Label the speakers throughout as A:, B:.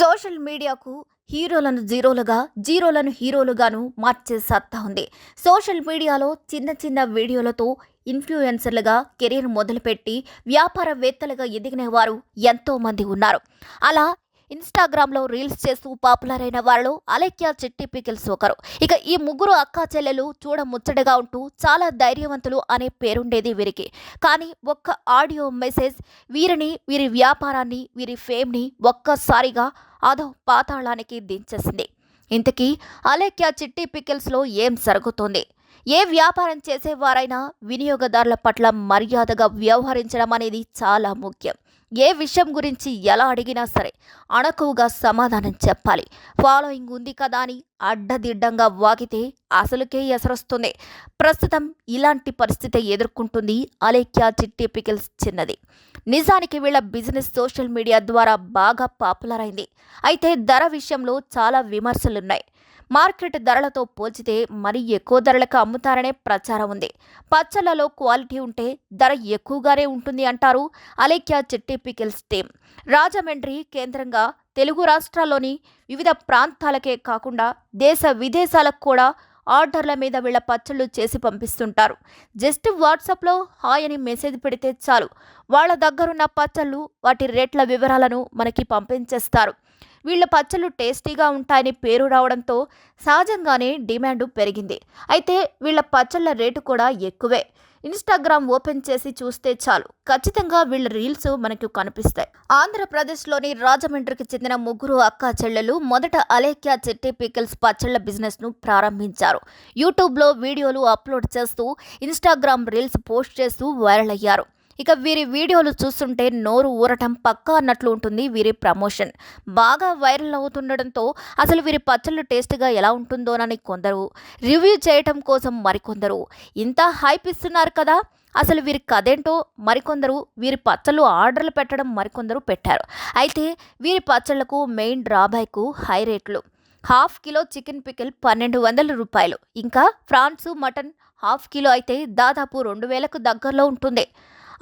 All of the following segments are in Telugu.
A: సోషల్ మీడియాకు హీరోలను జీరోలుగా జీరోలను హీరోలుగాను మార్చే సత్తా ఉంది. సోషల్ మీడియాలో చిన్న చిన్న వీడియోలతో ఇన్ఫ్లుయెన్సర్లుగా కెరీర్ మొదలుపెట్టి వ్యాపారవేత్తలుగా ఎదిగిన వారు ఎంతోమంది ఉన్నారు. అలా ఇన్స్టాగ్రామ్లో రీల్స్ చేస్తూ పాపులర్ అయిన వాళ్ళు అలెక్య చిట్టి పికిల్స్ ఒకరు. ఇక ఈ ముగ్గురు అక్కా చెల్లెలు చూడ ముచ్చటగా ఉంటూ చాలా ధైర్యవంతులు అనే పేరుండేది వీరికి. కానీ ఒక్క ఆడియో మెసేజ్ వీరిని వీరి వ్యాపారాన్ని వీరి ఫేమ్ని ఒక్కసారిగా అదో పాతాళానికి దించేసింది. ఇంతకీ అలేఖ్య చిట్టి పికిల్స్లో ఏం జరుగుతుంది? ఏ వ్యాపారం చేసేవారైనా వినియోగదారుల పట్ల మర్యాదగా వ్యవహరించడం అనేది చాలా ముఖ్యం. ఏ విషయం గురించి ఎలా అడిగినా సరే అణకువగా సమాధానం చెప్పాలి. ఫాలోయింగ్ ఉంది కదా అని అడ్డదిడ్డంగా వాగితే అసలుకే ఎసరొస్తుంది. ప్రస్తుతం ఇలాంటి పరిస్థితి ఎదుర్కొంటుంది అలేఖ్య చిట్టి పికిల్స్ చిన్నది. నిజానికి వీళ్ళ బిజినెస్ సోషల్ మీడియా ద్వారా బాగా పాపులర్ అయింది. అయితే ధర విషయంలో చాలా విమర్శలున్నాయి. మార్కెట్ ధరలతో పోల్చితే మరీ ఎక్కువ ధరలకు అమ్ముతారనే ప్రచారం ఉంది. పచ్చళ్ళలో క్వాలిటీ ఉంటే ధర ఎక్కువగానే ఉంటుంది అంటారు అలేఖ్య చిట్టి పికిల్స్ టీం. రాజమండ్రి కేంద్రంగా తెలుగు రాష్ట్రాల్లోని వివిధ ప్రాంతాలకే కాకుండా దేశ విదేశాలకు కూడా ఆర్డర్ల మీద వీళ్ళ పచ్చళ్ళు చేసి పంపిస్తుంటారు. జస్ట్ వాట్సాప్లో హాయ్ అని మెసేజ్ పెడితే చాలు. వాళ్ళ దగ్గరున్న పచ్చళ్ళు వాటి రేట్ల వివరాలను మనకి పంపించేస్తారు. వీళ్ళ పచ్చళ్ళు టేస్టీగా ఉంటాయని పేరు రావడంతో సహజంగానే డిమాండ్ పెరిగింది. అయితే వీళ్ళ పచ్చళ్ళ రేటు కూడా ఎక్కువే. ఇన్స్టాగ్రామ్ ఓపెన్ చేసి చూస్తే చాలు. ఖచ్చితంగా వీళ్ళ రీల్స్ మనకు కనిపిస్తాయి. ఆంధ్రప్రదేశ్లోని రాజమండ్రికి చెందిన ముగ్గురు అక్క చెల్లెలు మొదట అలేఖ్య చెట్టి పికిల్స్ పచ్చళ్ళ బిజినెస్ను ప్రారంభించారు. యూట్యూబ్లో వీడియోలు అప్లోడ్ చేస్తూ ఇన్స్టాగ్రామ్ రీల్స్ పోస్ట్ చేస్తూ వైరల్ అయ్యారు. ఇక వీరి వీడియోలు చూస్తుంటే నోరు ఊరటం పక్కా అన్నట్లు ఉంటుంది వీరి ప్రమోషన్. బాగా వైరల్ అవుతుండడంతో అసలు వీరి పచ్చళ్ళు టేస్ట్గా ఎలా ఉంటుందోనని కొందరు రివ్యూ చేయటం కోసం మరికొందరు ఇంత హైప్ ఇస్తున్నారు కదా! అసలు వీరి కథేంటో మరికొందరు వీరి పచ్చళ్ళు ఆర్డర్లు పెట్టడం మరికొందరు పెట్టారు. అయితే వీరి పచ్చళ్ళకు మెయిన్ డ్రాబ్యాక్ హై రేట్లు. హాఫ్ కిలో చికెన్ పికిల్ పన్నెండు వందల రూపాయలు. ఇంకా ఫ్రాన్స్ మటన్ హాఫ్ కిలో అయితే దాదాపు రెండు వేలకు దగ్గరలో ఉంటుంది.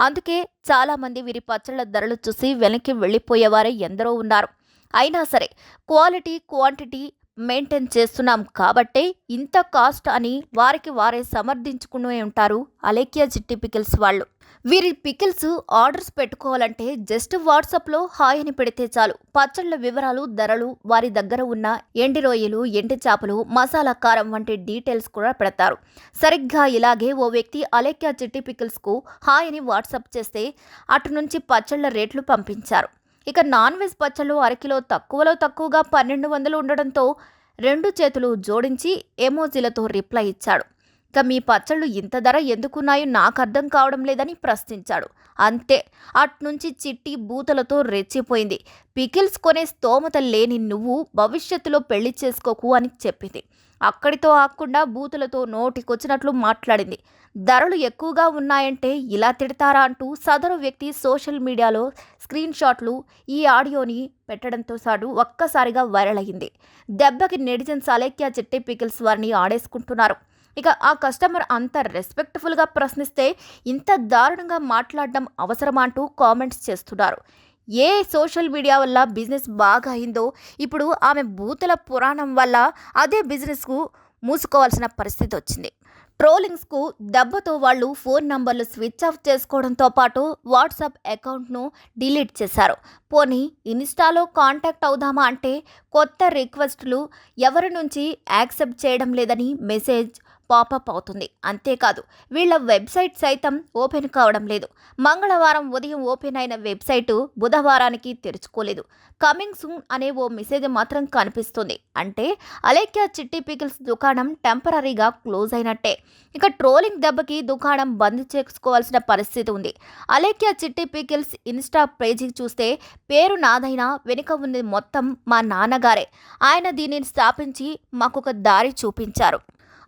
A: అందుకే చాలామంది వీరి పచ్చళ్ళ ధరలు చూసి వెనక్కి వెళ్ళిపోయేవారే ఎందరో ఉన్నారు. అయినా సరే క్వాలిటీ క్వాంటిటీ మెయింటైన్ చేస్తున్నాం కాబట్టే ఇంత కాస్ట్ అని వారికి వారే సమర్థించుకునే ఉంటారు అలేఖ్య చిట్టి పికిల్స్ వాళ్ళు. వీరి పికిల్స్ ఆర్డర్స్ పెట్టుకోవాలంటే జస్ట్ వాట్సాప్లో హాయ్ అని పెడితే చాలు. పచ్చళ్ళ వివరాలు ధరలు వారి దగ్గర ఉన్న ఎండి రొయ్యలు ఎండి చేపలు మసాలా కారం వంటి డీటెయిల్స్ కూడా పెడతారు. సరిగ్గా ఇలాగే ఓ వ్యక్తి అలేఖ్య చిట్టి పికిల్స్కు హాయ్ అని వాట్సాప్ చేస్తే అటు నుంచి పచ్చళ్ళ రేట్లు పంపించారు. ఇక నాన్ వెజ్ పచ్చళ్ళు అరకిలో తక్కువలో తక్కువగా పన్నెండు వందలు ఉండడంతో రెండు చేతులు జోడించి ఎమోజీలతో రిప్లై ఇచ్చాడు. ఇక మీ పచ్చళ్ళు ఇంత ధర ఎందుకున్నాయో నాకు అర్థం కావడం లేదని ప్రశ్నించాడు. అంతే అట్నుంచి చిట్టి బూతలతో రెచ్చిపోయింది. పికిల్స్ కొనే స్తోమత లేని నువ్వు భవిష్యత్తులో పెళ్ళి చేసుకోకు అని చెప్పింది. అక్కడితో ఆకుండా బూతులతో నోటికొచ్చినట్లు మాట్లాడింది. ధరలు ఎక్కువగా ఉన్నాయంటే ఇలా తిడతారా అంటూ సదరు వ్యక్తి సోషల్ మీడియాలో స్క్రీన్ షాట్లు ఈ ఆడియోని పెట్టడంతో సాటు ఒక్కసారిగా వైరల్ అయింది దెబ్బకి నెడిజన్ సలేక్యా చిట్టి పికిల్స్ వారిని ఆడేసుకుంటున్నారు. ఇక ఆ కస్టమర్ అంత రెస్పెక్ట్ఫుల్గా ప్రశ్నిస్తే ఇంత దారుణంగా మాట్లాడడం అవసరమా అంటూ కామెంట్స్ చేస్తున్నారు. ఏ సోషల్ మీడియా వల్ల బిజినెస్ బాగా అయిందో ఇప్పుడు ఆమె బూతుల పురాణం వల్ల అదే బిజినెస్కు మూసుకోవాల్సిన పరిస్థితి వచ్చింది. ట్రోలింగ్స్కు దెబ్బతో వాళ్ళు ఫోన్ నంబర్లు స్విచ్ ఆఫ్ చేసుకోవడంతో పాటు వాట్సాప్ అకౌంట్ను డిలీట్ చేశారు. పోనీ ఇన్స్టాలో కాంటాక్ట్ అవుదామా అంటే కొత్త రిక్వెస్ట్లు ఎవరి నుంచి యాక్సెప్ట్ చేయడం లేదని మెసేజ్ పాపప్ అవుతుంది. అంతేకాదు వీళ్ళ వెబ్సైట్ సైతం ఓపెన్ కావడం లేదు. మంగళవారం ఉదయం ఓపెన్ అయిన వెబ్సైటు బుధవారానికి తెరుచుకోలేదు. కమింగ్ సూన్ అనే ఓ మెసేజ్ మాత్రం కనిపిస్తుంది. అంటే అలేఖ్య చిట్టి పికిల్స్ దుకాణం టెంపరీగా క్లోజ్ అయినట్టే. ఇక ట్రోలింగ్ దెబ్బకి దుకాణం బంద్ చేసుకోవాల్సిన పరిస్థితి ఉంది. అలేఖ్య చిట్టి పికిల్స్ ఇన్స్టా పేజీ చూస్తే పేరు నాదైనా వెనుక ఉంది మొత్తం మా నాన్నగారే. ఆయన దీనిని స్థాపించి మాకొక దారి చూపించారు.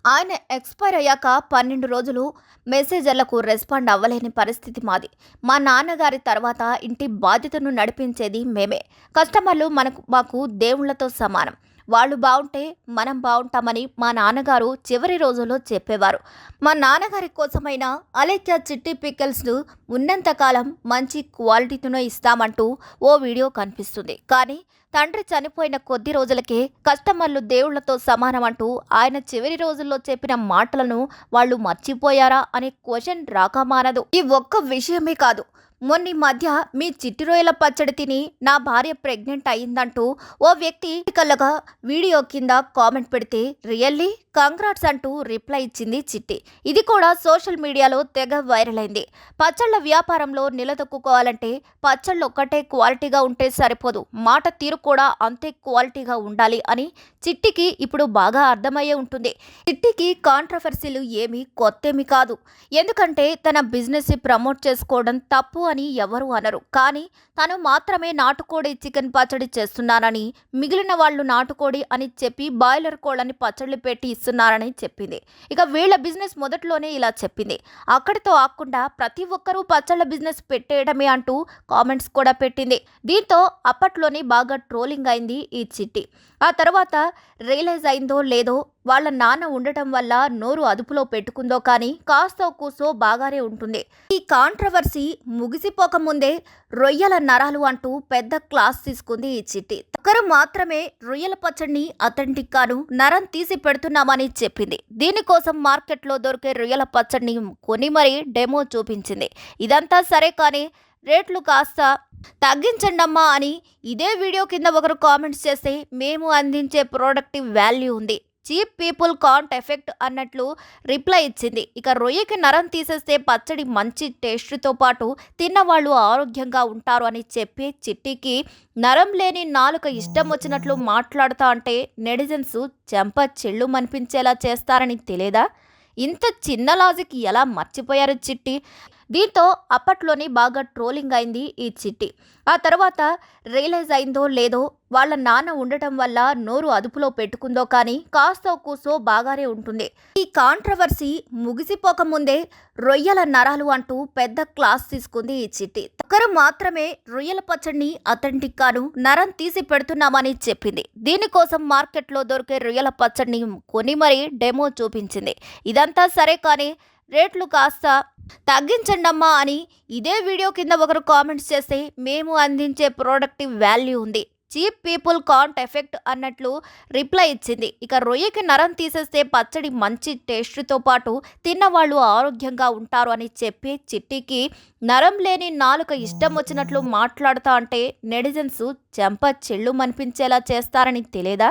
A: ఆయన ఎక్స్పైర్ అయ్యాక పన్నెండు రోజులు మెసేజర్లకు రెస్పాండ్ అవ్వలేని పరిస్థితి మాది. మా నాన్నగారి తర్వాత ఇంటి బాధ్యతను నడిపించేది మేమే. కస్టమర్లు మనకు మాకు దేవుళ్ళతో సమానం. వాళ్ళు బాగుంటే మనం బాగుంటామని మా నాన్నగారు చివరి రోజుల్లో చెప్పేవారు. మా నాన్నగారి కోసమైన అలేఖ్య చిట్టి పిక్కల్స్ను ఉన్నంతకాలం మంచి క్వాలిటీతోనే ఇస్తామంటూ ఓ వీడియో కనిపిస్తుంది. కానీ తండ్రి చనిపోయిన కొద్ది రోజులకే కస్టమర్లు దేవుళ్ళతో సమానం అంటూ ఆయన చివరి రోజుల్లో చెప్పిన మాటలను వాళ్ళు మర్చిపోయారా అనే క్వశ్చన్ రాక మానదు. ఈ ఒక్క విషయమే కాదు మొన్న మధ్య మీ చిట్టి రొయ్యల పచ్చడి తిని నా భార్య ప్రెగ్నెంట్ అయిందంటూ ఓ వ్యక్తి కళ్ళగా వీడియో కింద కామెంట్ పెడితే రియల్లీ? కంగ్రాట్స్ అంటూ రిప్లై ఇచ్చింది చిట్టి. ఇది కూడా సోషల్ మీడియాలో తెగ వైరల్ అయింది. పచ్చళ్ళ వ్యాపారంలో నిలదొక్కుకోవాలంటే పచ్చళ్ళు ఒక్కటే క్వాలిటీగా ఉంటే సరిపోదు. మాట తీరు కూడా అంతే క్వాలిటీగా ఉండాలి అని చిట్టికి ఇప్పుడు బాగా అర్థమయ్యే ఉంటుంది. చిట్టికి కాంట్రవర్సీలు ఏమీ కొత్తేమి కాదు. ఎందుకంటే తన బిజినెస్ ప్రమోట్ చేసుకోవడం తప్పు అని ఎవరు అనరు. కానీ తను మాత్రమే నాటుకోడి చికెన్ పచ్చడి చేస్తున్నానని మిగిలిన వాళ్ళు నాటుకోడి అని చెప్పి బాయిలర్ కోళ్ళని పచ్చళ్ళు పెట్టి ఇస్తున్నారని చెప్పింది. ఇక వీళ్ళ బిజినెస్ మొదట్లోనే ఇలా చెప్పింది. అక్కడితో ఆకుండా ప్రతి ఒక్కరూ పచ్చళ్ళ బిజినెస్ పెట్టేయడమే అంటూ కామెంట్స్ కూడా పెట్టింది. దీంతో అప్పట్లోనే బాగా ట్రోలింగ్ అయింది ఈ చిట్టి. ఆ తర్వాత రియలైజ్ అయిందో లేదో వాళ్ళ నాన్న ఉండటం వల్ల నోరు అదుపులో పెట్టుకుందో కానీ కాస్తో కూసో బాగానే ఉంటుంది. ఈ కాంట్రవర్సీ ముగిసిపోకముందే రొయ్యల నరాలు అంటూ పెద్ద క్లాస్ తీసుకుంది ఈ చిట్టి. ఒకరు మాత్రమే రొయ్యల పచ్చడిని అథెంటిక్ గాను నరం తీసి పెడుతున్నామని చెప్పింది. దీనికోసం మార్కెట్లో దొరికే రొయ్యల పచ్చడిని కొని మరీ డెమో చూపించింది. ఇదంతా సరే కానీ రేట్లు కాస్త తగ్గించండమ్మా అని ఇదే వీడియో కింద ఒకరు కామెంట్స్ చేస్తే మేము అందించే ప్రోడక్ట్ వాల్యూ ఉంది. చీప్ పీపుల్ కాంట్ ఎఫెక్ట్ అన్నట్లు రిప్లై ఇచ్చింది. ఇక రొయ్యకి నరం తీసేస్తే పచ్చడి మంచి టేస్ట్తో పాటు తిన్నవాళ్ళు ఆరోగ్యంగా ఉంటారు అని చెప్పి చిట్టికి నరం లేని నాలుక ఇష్టం వచ్చినట్లు మాట్లాడుతా అంటే నెటిజన్స్ చెంప చెళ్ళు మనిపించేలా చేస్తారని తెలియదా ఇంత చిన్న లాజిక్ ఎలా మర్చిపోయారు చిట్టి? దీంతో అప్పట్లోనే బాగా ట్రోలింగ్ అయింది ఈ చిట్టి. ఆ తర్వాత రియలైజ్ అయిందో లేదో వాళ్ళ నాన్న ఉండటం వల్ల నోరు అదుపులో పెట్టుకుందో కానీ కాస్తో కూసో బాగానే ఉంటుంది. ఈ కాంట్రవర్సీ ముగిసిపోకముందే రొయ్యల నరాలు అంటూ పెద్ద క్లాస్ తీసుకుంది ఈ చిట్టి. ఒకరు మాత్రమే రొయ్యల పచ్చడిని అథెంటిక్ గాను నరం తీసి పెడుతున్నామని చెప్పింది. దీనికోసం మార్కెట్లో దొరికే రొయ్యల పచ్చడిని కొని మరీ డెమో చూపించింది. ఇదంతా సరే కానీ రేట్లు కాస్త తగ్గించండమ్మా అని ఇదే వీడియో కింద ఒకరు కామెంట్స్ చేస్తే మేము అందించే ప్రోడక్ట్ వాల్యూ ఉంది. చీప్ పీపుల్ కాంట్ ఎఫెక్ట్ అన్నట్లు రిప్లై ఇచ్చింది. ఇక రొయ్యకి నరం తీసేస్తే పచ్చడి మంచి టేస్ట్తో పాటు తిన్నవాళ్ళు ఆరోగ్యంగా ఉంటారు అని చెప్పి చిట్టికి నరం లేని నాలుక ఇష్టం వచ్చినట్లు మాట్లాడుతా అంటే నెటిజన్స్ చెంప చెళ్ళు మనిపించేలా చేస్తారని తెలియదా?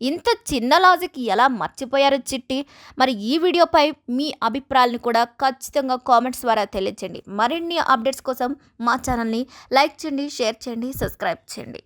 A: ఇంత చిన్న లాజిక్ ఎలా మర్చిపోయారు చిట్టి? మరి ఈ వీడియోపై మీ అభిప్రాయాలను కూడా ఖచ్చితంగా కామెంట్స్ ద్వారా తెలియచేయండి. మరిన్ని అప్డేట్స్ కోసం మా ఛానల్ని లైక్ చేయండి షేర్ చేయండి సబ్స్క్రైబ్ చేయండి.